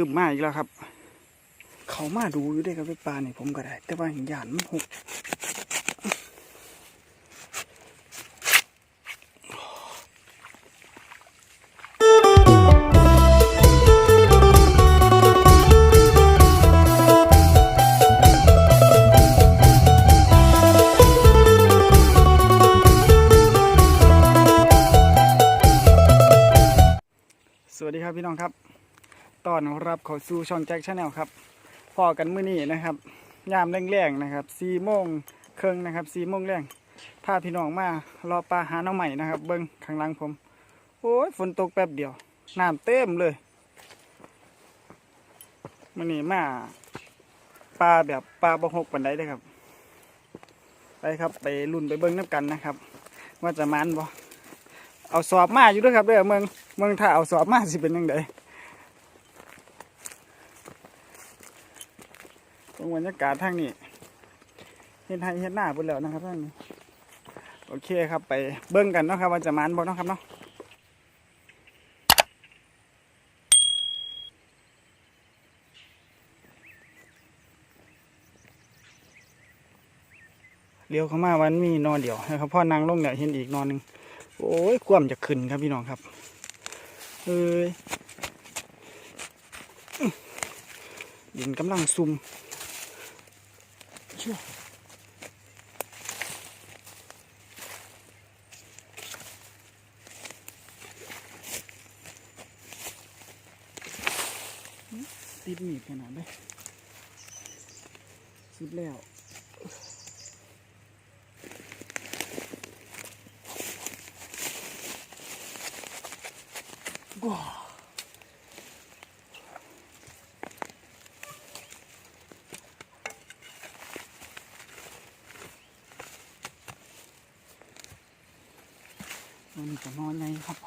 คืบมาอีกแล้วครับ เขามาดูอยู่ได้กับไปปลาเนี่ยผมก็ได้ แต่ว่าห็นหยานมันหกสวัสดีครับพี่น้องครับ ตอนรับเขาสู่ช่องแจ็คชาแนลครับพอกันมื้อนี้นะครับ ยามแรงๆนะครับสี่โมงเครึ่งนะครับสี่โมงแรงพาพี่น้องมารอปลาหาน้องใหม่นะครับ เบิ้งข้างหลังผม โอ้ยฝนตกแป๊บเดียวน้ำเต็มเลยมื้อนี้มาปลาแบบปลาบกหกปันไดเลยครับ ไปครับไปลุ่นไปเบิ้งน้ำกันนะครับ ว่าจะมันบ่เอาสอบมาอยู่ด้วยครับเด้อเมืองเมืองถ้าเอาสอบมาสิเป็นยังไง ตรงบรรยากาศทางนี้เห็นไทยเห็นหน้าพุ่นแล้วนะครับท่านี้โอเคครับไปเบิ้งกันเนาะครับว่าจะมันบ่เนาะครับเนาะเลี้ยวเข้ามาวันมีนอนเดียวนะครับพ่อนางลงเนี่ยเห็นอีกนอนหนึ่งโอ้ยความจะขึ้นครับพี่น้องครับเอ้ยอื้อดินกำลังซุ่ม ชื่อติดมีดขนาดเลยสุดแล้ว มันจะนอนไงครับ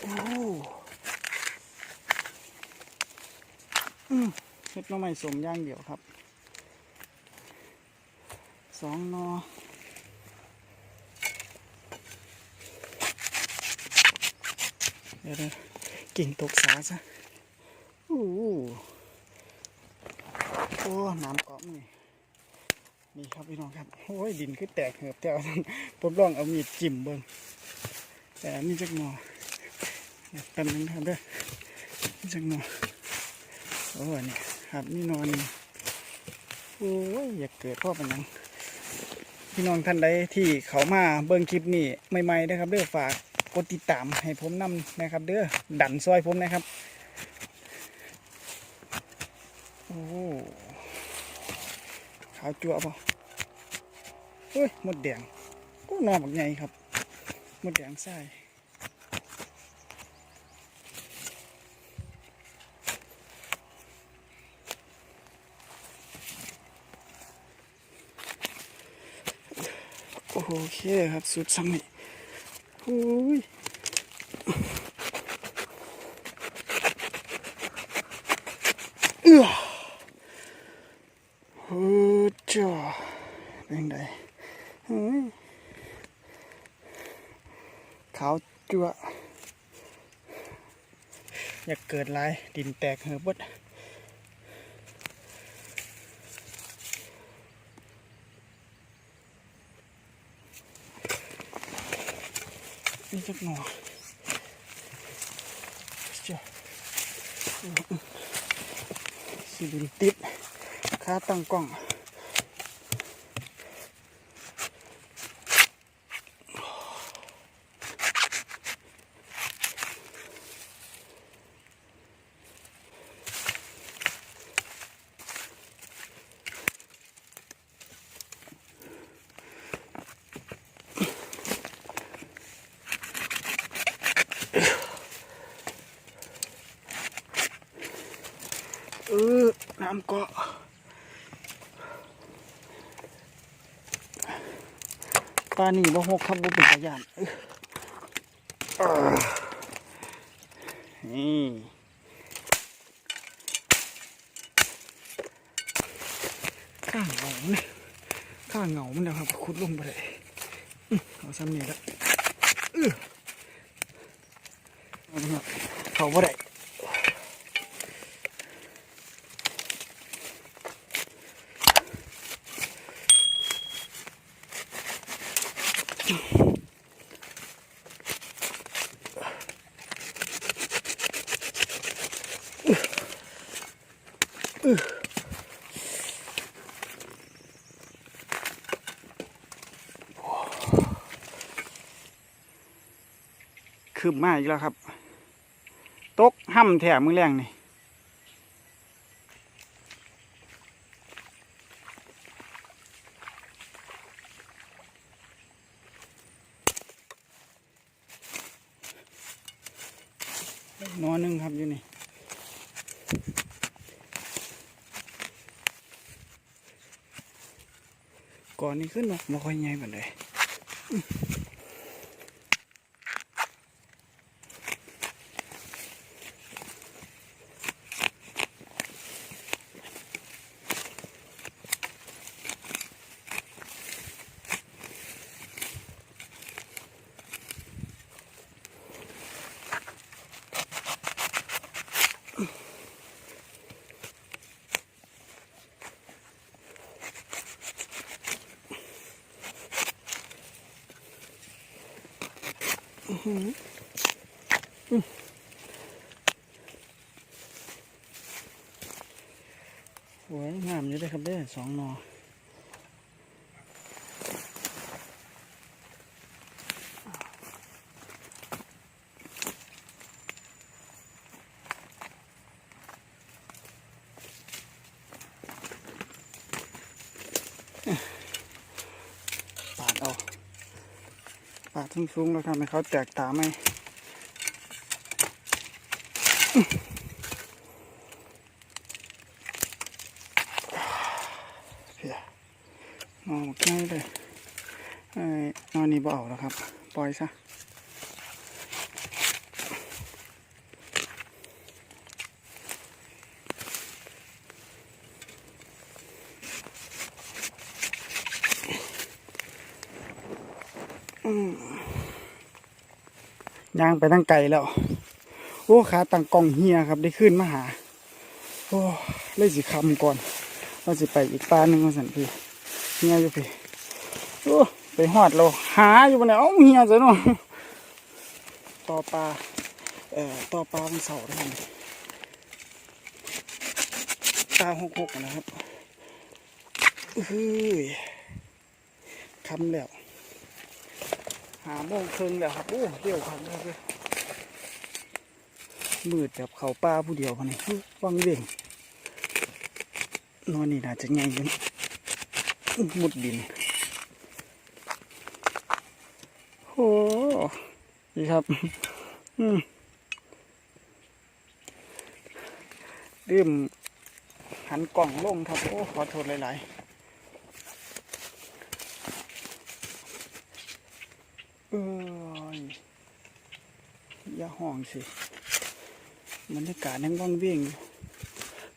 โอ้อืมเฮ็ดน้อไม้สมย่างเดียวครับสองนอเดี๋ยวนะกิ่งตกสาซะโอ้โหโอ้น้ำเกาะมือ นี่ครับพี่น้องครับโอ้ยดินคือแตกเหือบแต่ว่าผมลองเอามีดจิ้มเบิ่งแต่นี่จักหนอเดี๋ยวแป๊บนึงนะครับเด้อนี่จักหนอโอ้เนี่ยครับนี่นอนโอ้ยอยากเกิดพ่อเป็นยังพี่น้องท่านใดที่เขามาเบิ่งคลิปนี้ใหม่ๆนะครับเด้อฝากกดติดตามให้ผมนำนะครับ เด้อดันซอยผมนะครับ โอ้ขาวจั่วป่ะเฮ้ยมดแดงก็นอนแบบไงครับ มดแดงใส่โอเคครับสุดสมิโอ้ยเอื้อเฮ้อจ้า เป็นไงเขาวจั่วอยากเกิดลายดินแตกเหือบดนี่จักหน่อจ้าสิดินติดขาตั้งกล้องเอ อน้ำเกาะปลาหนีบ่หกครับบ่เป็นตะยานนี่ข้างเงาเนี่ยข้างเงามันนะครับขุดลงไปเลยเอาซ้ำนี่ละเขาบ่ได้ คืบมาอีกแล้วครับ ตกห้ำแถมมือแรงนี่นอนนึงครับอยู่นี่ก่อนนี้ขึ้นนกมาค่อยใหญ่ปานเลย สวยงามอยู่เลยครับเด้อสองนอปาดเอา สูงๆแล้วทำให้เขาแตกตาไหมเพียนอนหมดง่ายเลยนอนนี่เอาแล้วครับ ปล่อยซะอืม ย่างไปตั้งไกลแล้ว โอ้ขาตั้งกองเฮียครับได้ขึ้นมาหา โอ้เลยสิคำก่อนเราสิไปอีกปลาหนึ่งมาสันพี่เฮียอยู่พี่โอ้ไปหอดเราหาอยู่บนไหนเอ้าเฮียซะเนาะต่อปลาเอ่อต่อปลามันเสาร์ได้ไหมปลาหกหกนะครับเฮ้ยคำแล้ว หาโมงครึ่งแล้วครับโอ้เดี่ยวครับเลยมืดแบบเขาป่าผู้เดียวคนนี้ฟังเร่งนอนนี่น่าจะง่ายอยู่นมุดดินโอ้ดีครับดื่มหันกล่องลงครับ โอ้ ขอโทษหลาย ๆ เอ้ยอย่าห้องสิบรรยากาศยังว่างเวียงอยู่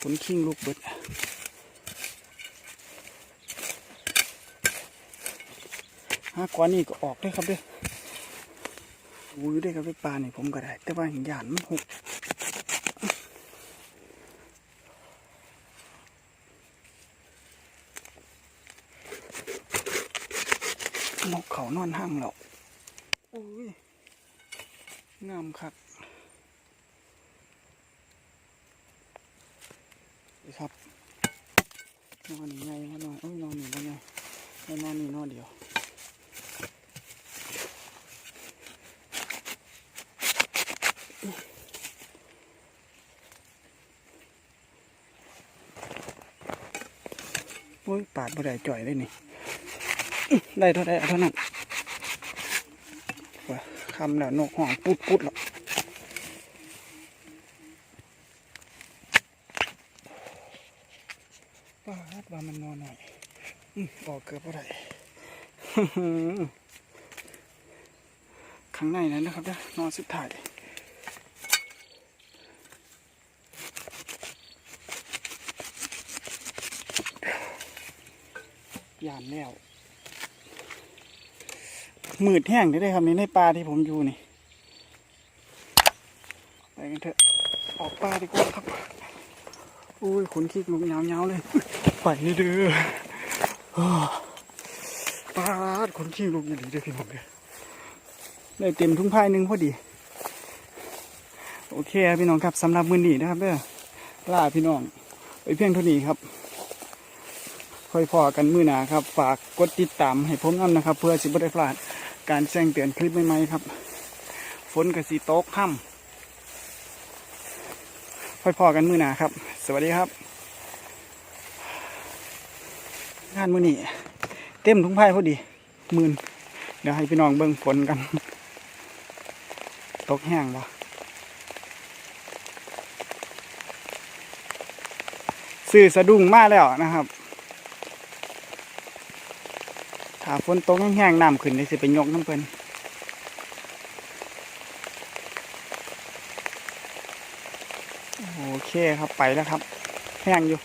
ฝนคิงลูกเบิดหากว่านี่ก็ออกได้ครับเด้อวื้ได้ครับไปปลานี่ผมก็ได้ แต่ว่าหยานมันหกนกเขานอนห้างแล้วโอ้ย งามคักดีครับ นอนนี่ไงมานอนเอ้ยนอนหนี่แล้วไงไม่นอนนี่นอนเดียวโอ้ยปาดบ่ได้จ่อยเลยนี่ ได้เท่าได้เท่านั้นว่าคำแล้วนกห่องปุดปุดแล้วป้าดว่ามันนอนหน่อยอืมออกเกือบอะไรข้างในนั้นนะครับเด้อนอนสุดท้ายยานแล้ว มืดแห้งได้เลยครับนี่ในป่าที่ผมอยู่นี่ไปกันเถอะออกป่าดีกว่าครับอุ้ยขนขี้ลุกยาวๆเลยไปนี่เด้ออ้าวปาขนขี้ลุกอยู่ดีเด้อพี่น้องเด้อได้เต็มทุ่งพายหนึ่งพอดีโอเคครับพี่น้องครับสำหรับมือนี้นะครับเด้อล่าพี่น้องไปเพียงเท่านี้ครับค่อยพอกันมือหนาครับ ฝากกดติดตามให้ผมน้ำนะครับ เพื่อสิบได้พลาด การแจ้งเตือนคลิปใหม่ๆครับ ฝนกับสีโต๊กค่ำค่อยพอกันมือหนาครับ สวัสดีครับ งานมือนี้เต็มทุ่งไพ่พอดีมื่นเดี๋ยวให้พี่น้องเบิ่งฝนกัน ตกแห้งบ่ซื้อสะดุ้งมาแล้วนะครับ ถ้าฝนตกแห้งๆน้ำขึ้นได้สิไปยกน้ำเพิ่นโอเคครับไปแล้วครับ แห้งอยู่